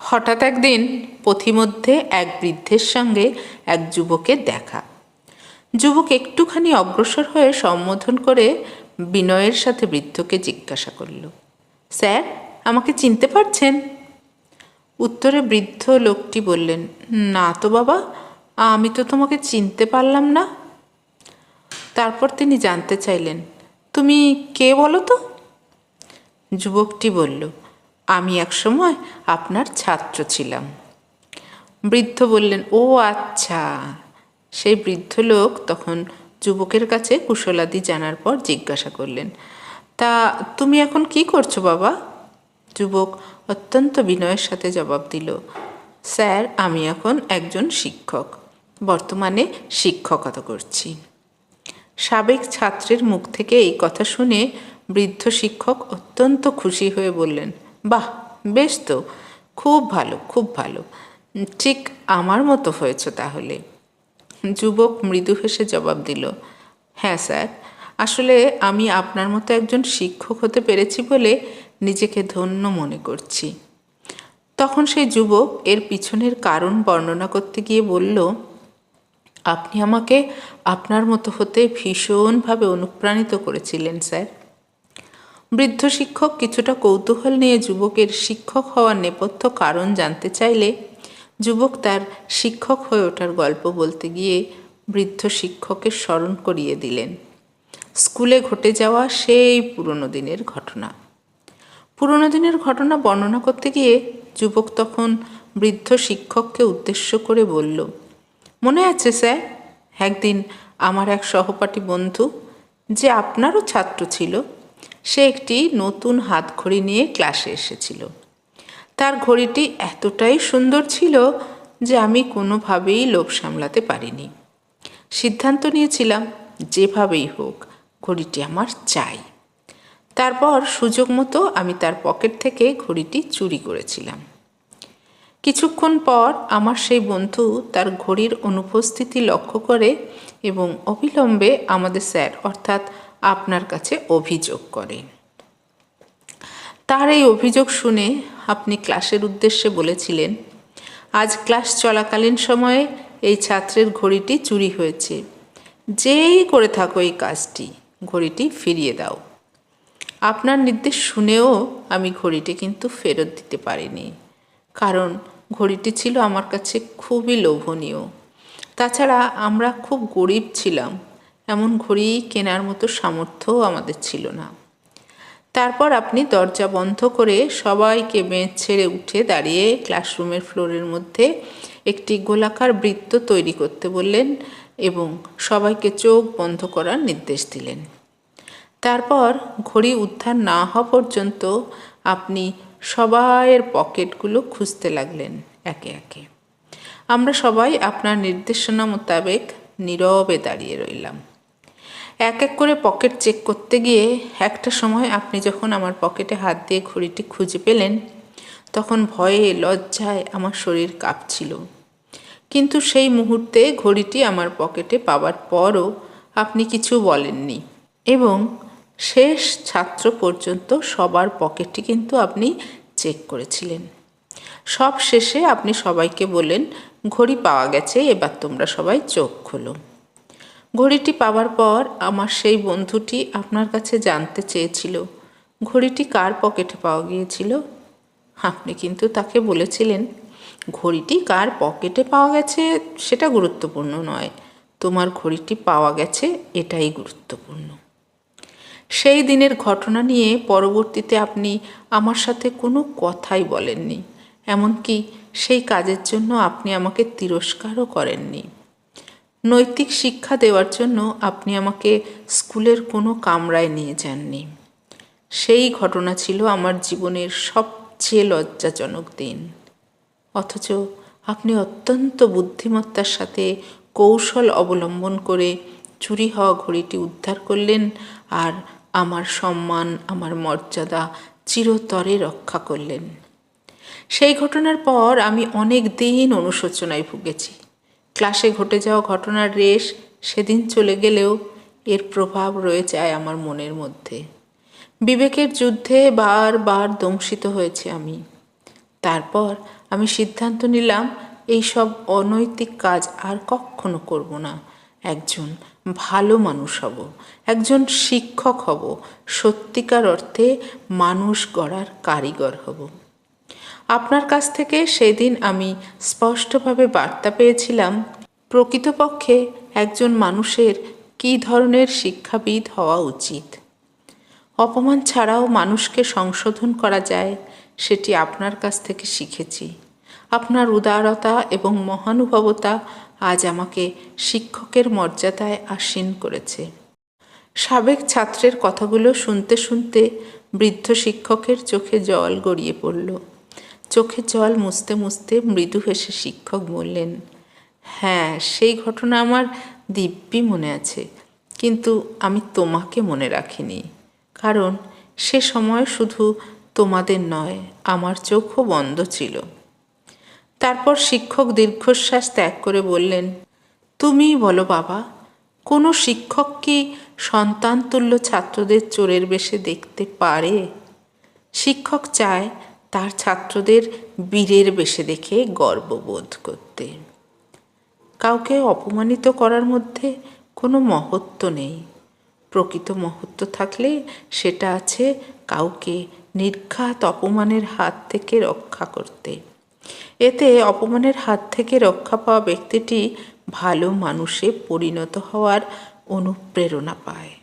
হঠাৎ একদিন পথিমধ্যে এক বৃদ্ধের সঙ্গে এক যুবকের দেখা। যুবক একটুখানি অগ্রসর হয়ে সম্বোধন করে বিনয়ের সাথে বৃদ্ধকে জিজ্ঞাসা করল, স্যার, আমাকে চিনতে পারছেন? উত্তরে বৃদ্ধ লোকটি বললেন, না তো বাবা, আমি তো তোমাকে চিনতে পারলাম না। তারপর তিনি জানতে চাইলেন, তুমি কে বলো তো? যুবকটি বলল আমি একসময় আপনার ছাত্র ছিলাম। বৃদ্ধ বললেন, ও আচ্ছা। সেই বৃদ্ধ লোক তখন যুবকের কাছে কুশলাদি জানার পর জিজ্ঞাসা করলেন, তা তুমি এখন কি করছ বাবা? যুবক অত্যন্ত বিনয়ের সাথে জবাব দিল, স্যার, আমি এখন একজন শিক্ষক। বর্তমানে শিক্ষকতা করছি। সাবেক ছাত্রের মুখ থেকে এই কথা শুনে বৃদ্ধ শিক্ষক অত্যন্ত খুশি হয়ে বললেন বাহ, বেশ তো। খুব ভালো খুব ভালো। ঠিক আমার মতো হয়েছ তাহলে। যুবক মৃদু হেসে জবাব দিল হ্যাঁ স্যার। আসলে আমি আপনার মতো একজন শিক্ষক হতে পেরেছি বলে নিজেকে ধন্য মনে করছি। তখন সেই যুবক এর পিছনের কারণ বর্ণনা করতে গিয়ে বলল, আপনি আমাকে আপনার মতো হতে ভীষণভাবে অনুপ্রাণিত করেছিলেন স্যার। বৃদ্ধ শিক্ষক কিছুটা কৌতূহল নিয়ে যুবকের শিক্ষক হওয়ার নেপথ্য কারণ জানতে চাইলে যুবক তার শিক্ষক হয়ে ওঠার গল্প বলতে গিয়ে বৃদ্ধ শিক্ষকের স্মরণ করিয়ে দিলেন। স্কুলে ঘটে যাওয়া সেই পুরনো দিনের ঘটনা। পুরনো দিনের ঘটনা বর্ণনা করতে গিয়ে যুবক তখন বৃদ্ধ শিক্ষককে উদ্দেশ্য করে বলল, মনে আছে স্যার, একদিন আমার এক সহপাঠী বন্ধু, যে আপনারও ছাত্র ছিল সে একটি নতুন হাতঘড়ি নিয়ে ক্লাসে এসেছিল। তার ঘড়িটি এতটাই সুন্দর ছিল যে আমি কোনোভাবেই লোভ সামলাতে পারিনি। সিদ্ধান্ত নিয়েছিলাম, যেভাবেই হোক, ঘড়িটি আমার চাই। তারপর সুযোগ মতো আমি তার পকেট থেকে ঘড়িটি চুরি করেছিলাম। কিছুক্ষণ পর আমার সেই বন্ধু তার ঘড়ির অনুপস্থিতি লক্ষ্য করে এবং অবিলম্বে আমাদের স্যার, অর্থাৎ আপনার কাছে অভিযোগ করে। তার এই অভিযোগ শুনে আপনি ক্লাসের উদ্দেশ্যে বলেছিলেন, আজ ক্লাস চলাকালীন সময়ে এই ছাত্রের ঘড়িটি চুরি হয়েছে। যেই করে থাকো এই কাজটি, ঘড়িটি ফিরিয়ে দাও। আপনার নির্দেশ শুনেও আমি ঘড়িটি কিন্তু ফেরত দিতে পারিনি। কারণ ঘড়িটি ছিল আমার কাছে খুবই লোভনীয়। তাছাড়া আমরা খুব গরিব ছিলাম। এমন ঘড়ি কেনার মতো সামর্থ্যও আমাদের ছিল না। তারপর আপনি দরজা বন্ধ করে সবাইকে বেঞ্চ ছেড়ে উঠে দাঁড়িয়ে ক্লাসরুমের ফ্লোরের মধ্যে একটি গোলাকার বৃত্ত তৈরি করতে বললেন এবং সবাইকে চোখ বন্ধ করার নির্দেশ দিলেন। তারপর ঘড়ি উদ্ধার না হওয়া পর্যন্ত আপনি সবাইয়ের পকেটগুলো খুঁজতে লাগলেন একে একে। আমরা সবাই আপনার নির্দেশনা মোতাবেক নীরবে দাঁড়িয়ে রইলাম। এক এক করে পকেট চেক করতে গিয়ে একটা সময় আপনি যখন আমার পকেটে হাত দিয়ে ঘড়িটি খুঁজে পেলেন, তখন ভয়ে, লজ্জায় আমার শরীর কাঁপছিল। কিন্তু সেই মুহূর্তে ঘড়িটি আমার পকেটে পাওয়ার পরও আপনি কিছু বলেননি এবং শেষ ছাত্র পর্যন্ত সবার পকেটটি কিন্তু আপনি চেক করেছিলেন। সব শেষে আপনি সবাইকে বলেন ঘড়ি পাওয়া গেছে, এবার তোমরা সবাই চোখ খোলো। ঘড়িটি পাওয়ার পর আমার সেই বন্ধুটি আপনার কাছে জানতে চেয়েছিল। ঘড়িটি কার পকেটে পাওয়া গিয়েছিল? আপনি কিন্তু তাকে বলেছিলেন, ঘড়িটি কার পকেটে পাওয়া গেছে সেটা গুরুত্বপূর্ণ নয়। তোমার ঘড়িটি পাওয়া গেছে এটাই গুরুত্বপূর্ণ। সেই দিনের ঘটনা নিয়ে পরবর্তীতে আপনি আমার সাথে কোনো কথাই বলেননি। এমনকি সেই কাজের জন্য আপনি আমাকে তিরস্কারও করেননি। নৈতিক শিক্ষা দেওয়ার জন্য আপনি আমাকে স্কুলের কোনো কামরায় নিয়ে যাননি। সেই ঘটনা ছিল আমার জীবনের সবচেয়ে লজ্জাজনক দিন। অথচ আপনি অত্যন্ত বুদ্ধিমত্তার সাথে কৌশল অবলম্বন করে চুরি হওয়া ঘড়িটি উদ্ধার করলেন আর আমার সম্মান, আমার মর্যাদা চিরতরে রক্ষা করলেন। সেই ঘটনার পর আমি অনেক দিন অনুশোচনায় ভুগেছি। ক্লাসে ঘটে যাওয়া ঘটনার রেশ সেদিন চলে গেলেও এর প্রভাব রয়ে যায় আমার মনের মধ্যে। বিবেকের যুদ্ধে বারবার দংশিত হয়েছে আমি। তারপর আমি সিদ্ধান্ত নিলাম, এই সব অনৈতিক কাজ আর কখনো করব না। একজন ভালো মানুষ হব, একজন শিক্ষক হব, সত্যিকার অর্থে মানুষ গড়ার কারিগর হব। আপনার কাছ থেকে সেদিন আমি স্পষ্টভাবে বার্তা পেয়েছিলাম, প্রকৃতপক্ষে একজন মানুষের কী ধরনের শিক্ষাবিদ হওয়া উচিত? অপমান ছাড়াও মানুষকে সংশোধন করা যায়, সেটি আপনার কাছ থেকে শিখেছি। আপনার উদারতা এবং মহানুভবতা আজ আমাকে শিক্ষকের মর্যাদায় আসীন করেছে। সাবেক ছাত্রের কথাগুলো শুনতে শুনতে বৃদ্ধ শিক্ষকের চোখে জল গড়িয়ে পড়ল। চোখে জল মুছতে মুছতে মৃদু হেসে শিক্ষক বললেন হ্যাঁ সেই ঘটনা আমার দিব্যি মনে আছে, কিন্তু আমি তোমাকে মনে রাখিনি। কারণ সে সময় শুধু তোমাদের নয়, আমার চোখও বন্ধ ছিল। তারপর শিক্ষক দীর্ঘশ্বাস ত্যাগ করে বললেন, তুমিই বলো বাবা, কোনো শিক্ষক কি সন্তানতুল্য ছাত্রদের চোরের বেশে দেখতে পারে? শিক্ষক চায় তার ছাত্রদের বীরের বেশে দেখে গর্ববোধ করতে। কাউকে অপমানিত করার মধ্যে কোনো মহত্ব নেই। প্রকৃত মহত্ব থাকলে সেটা আছে কাউকে নির্ঘাত অপমানের হাত থেকে রক্ষা করতে। এতে অপমানের হাত থেকে রক্ষা পাওয়া ব্যক্তিটি ভালো মানুষে পরিণত হওয়ার অনুপ্রেরণা পায়।